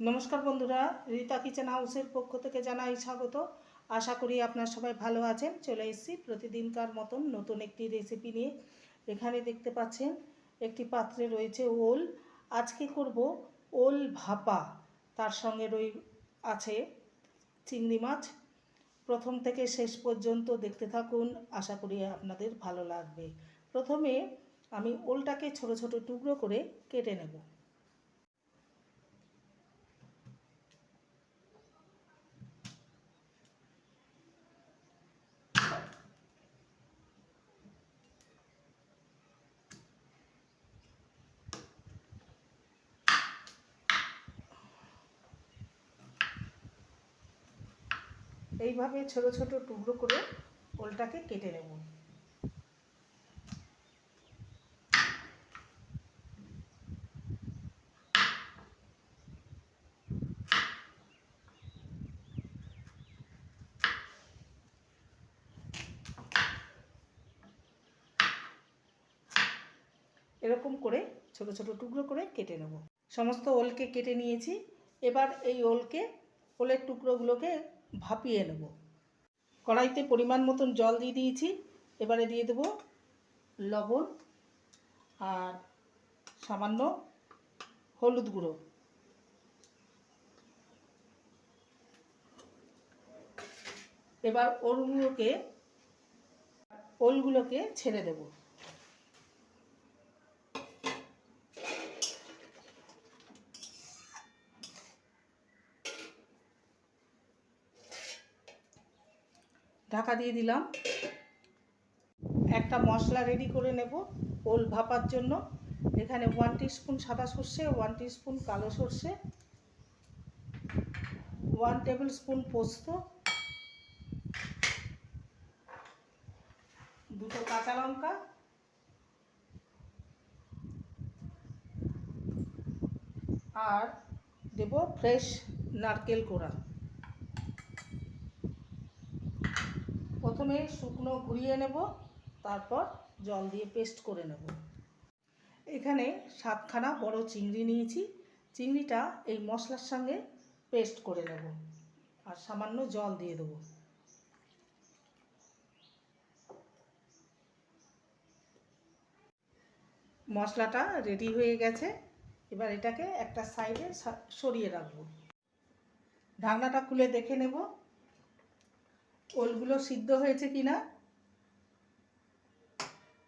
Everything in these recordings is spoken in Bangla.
নমস্কার বন্ধুরা, রীতা কিচেন হাউসের পক্ষ থেকে জানাই স্বাগত। আশা করি আপনার সবাই ভালো আছেন। চলে এসেছি প্রতিদিনকার মতন নতুন একটি রেসিপি নিয়ে। এখানে দেখতে পাচ্ছেন, একটি পাত্রে রয়েছে ওল। আজকে করব ওল ভাপা। তার সঙ্গে রই আছে চিংড়ি মাছ। প্রথম থেকে শেষ পর্যন্ত দেখতে থাকুন। আশা করি আপনাদের ভালো লাগবে। প্রথমে আমি ওলটাকে ছোট ছোট টুকরো করে কেটে নেব। এইভাবে ছোট ছোট টুকরো করে ওলটাকে কেটে নেব। এরকম করে ছোট ছোট টুকরো করে কেটে নেব। সমস্ত ওলকে কেটে নিয়েছি। এবার এই ওলকে, ওলের টুকরোগুলোকে ভাপিয়ে নেব। কড়াইতে পরিমাণ মতন জল দিয়ে দিয়েছি। এবারে দিয়ে দেব লবণ আর সামান্য হলুদ গুঁড়ো। এবার ওলগুলোকে ওলগুলোকে ছেড়ে দেব। ঢাকা দিয়ে দিলাম। একটা মশলা রেডি করে নেব ওল ভাপার জন্য। এখানে ওয়ান স্পুন সাদা সর্ষে ওয়ান স্পুন কালো সর্ষে ওয়ান টেবিল স্পুন পোস্ত, দুটো কাঁচা লঙ্কা, আর দেব ফ্রেশ নারকেল কোড়া। প্রথমে শুকনো ঘুরিয়ে নেব, তারপর জল দিয়ে পেস্ট করে নেব। এখানে সাতখানা বড় চিংড়ি নিয়েছি। চিংড়িটা এই মশলার সঙ্গে পেস্ট করে নেব আর সামান্য জল দিয়ে দেবো। মশলাটা রেডি হয়ে গেছে। এবার এটাকে একটা সাইডে সরিয়ে রাখব। ঢাকনাটা খুলে দেখে নেব। ওলগুলো সিদ্ধ হয়েছে কি না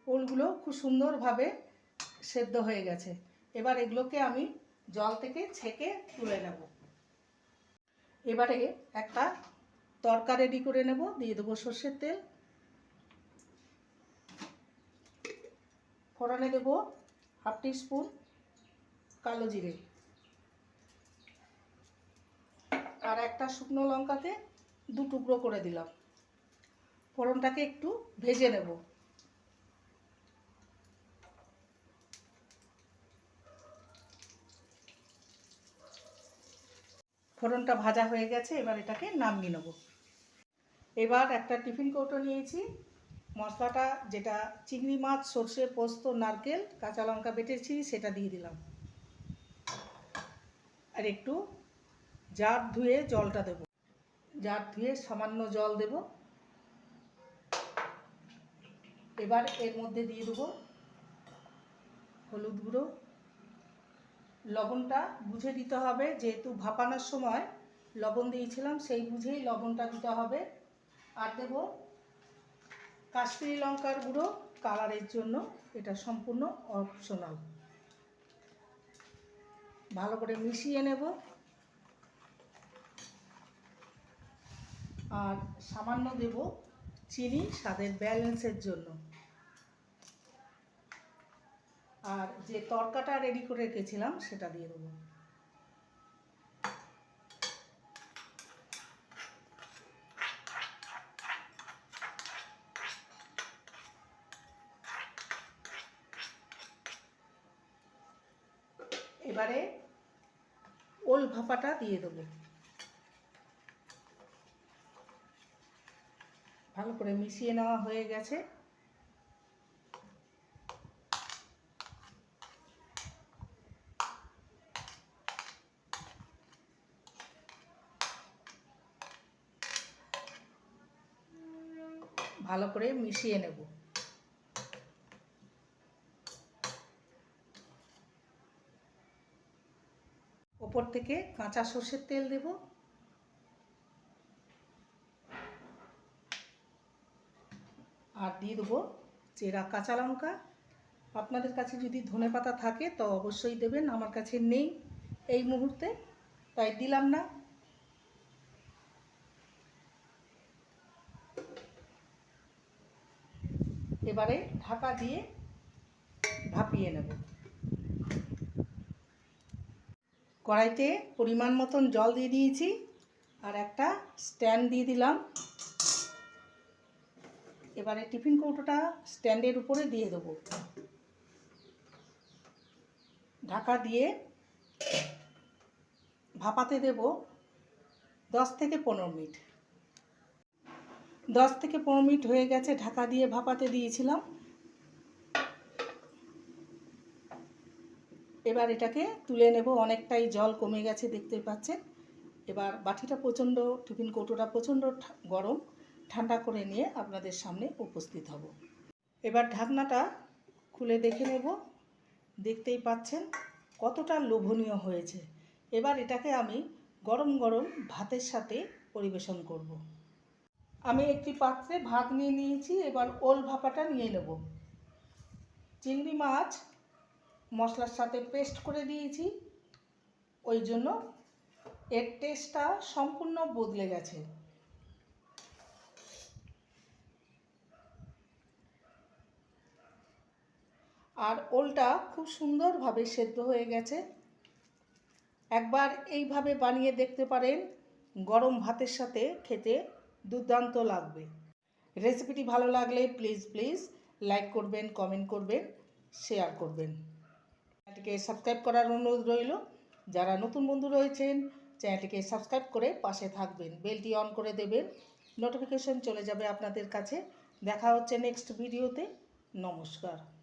ওলগুলো খুব সুন্দরভাবে সেদ্ধ হয়ে গেছে। এবার এগুলোকে আমি জল থেকে ছেঁকে তুলে নেব। এবারে একটা তরকা রেডি করে নেব, দিয়ে দেবো সর্ষের তেল। ফোড়নে দেবো হাফ স্পুন কালো জিরে। আর একটা শুকনো লঙ্কাতে দু টুকরো করে দিলাম। ফোড়নটাকে একটু ভেজে নেব। ফোড়নটা ভাজা হয়ে গেছে, এবার এটাকে নামিয়ে নেব। এবার একটা টিফিন কৌটো নিয়েছি। মশলাটা যেটা চিংড়ি মাছ, সর্ষে, পোস্ত, নারকেল, কাঁচা লঙ্কা বেটেছি সেটা দিয়ে দিলাম। আর একটু জার ধুয়ে জলটা দেব। জার ধুয়ে সামান্য জল দেব। এবার এর মধ্যে দিয়ে দেবো হলুদ গুঁড়ো। লবণটা বুঝে দিতে হবে, যেহেতু ভাপানোর সময় লবণ দিয়েছিলাম, সেই বুঝেই লবণটা দিতে হবে। আর দেব কাশ্মীরি লঙ্কার গুঁড়ো কালারের জন্য এটা সম্পূর্ণ অপশনাল ভালো করে মিশিয়ে নেব। আর সামান্য দেব চিনি স্বাদের ব্যালেন্সের জন্য। আর যে তরকাটা রেডি করে রেখেছিলাম, সেটা দিয়ে দেবো। এবারে ওল ভাপাটা দিয়ে দেবো। ভালো করে মিশিয়ে নেওয়া হয়ে গেছে। ভালো করে মিশিয়ে নেব। ওপর থেকে কাঁচা সর্ষের তেল দেবো। আর দিয়ে দেবো চেরা কাঁচা লঙ্কা। আপনাদের কাছে যদি ধনে পাতা থাকে, তো অবশ্যই দেবেন, আমার কাছে নেই এই মুহূর্তে, তাই দিলাম না। এবারে ঢাকা দিয়ে ভাপিয়ে নেব। কড়াইতে পরিমাণ মতন জল দিয়ে দিয়েছি, আর একটা স্ট্যান্ড দিয়ে দিলাম। এবারে টিফিন কৌটোটা স্ট্যান্ডের উপরে দিয়ে দেবো। ঢাকা দিয়ে ভাপাতে দেব দশ থেকে পনেরো মিনিট। দশ থেকে পনেরো মিনিট হয়ে গেছে, ঢাকা দিয়ে ভাপাতে দিয়েছিলাম। এবার এটাকে তুলে নেব, অনেকটাই জল কমে গেছে, দেখতে পাচ্ছেন। এবার বাটিটা প্রচণ্ড, টিফিন কৌটোটা প্রচণ্ড গরম। ঠান্ডা করে নিয়ে আপনাদের সামনে উপস্থিত হব। এবার ঢাকনাটা খুলে দেখে নেব। দেখতেই পাচ্ছেন কতটা লোভনীয় হয়েছে। এবার এটাকে আমি গরম গরম ভাতের সাথে পরিবেশন করব। আমি একটি পাত্রে ভাত নিয়ে নিয়েছি, এবার ওল ভাপাটা নিয়ে নেব। চিংড়ি মাছ মশলার সাথে পেস্ট করে দিয়েছি। ওই জন্য এর টেস্টটা সম্পূর্ণ বদলে গেছে। আর ওলটা খুব সুন্দরভাবে সেদ্ধ হয়ে গেছে। একবার এইভাবে বানিয়ে দেখতে পারেন, গরম ভাতের সাথে খেতে দুর্দান্ত লাগবে। রেসিপিটি ভালো লাগলে প্লিজ প্লিজ লাইক করবেন, কমেন্ট করবেন, শেয়ার করবেন। চ্যানেলটিকে সাবস্ক্রাইব করার অনুরোধ রইল। যারা নতুন বন্ধু রয়েছেন, চ্যানেলটিকে সাবস্ক্রাইব করে পাশে থাকবেন, বেলটি অন করে দেবেন। নোটিফিকেশন চলে যাবে আপনাদের কাছে। দেখা হচ্ছে নেক্সট ভিডিওতে। নমস্কার।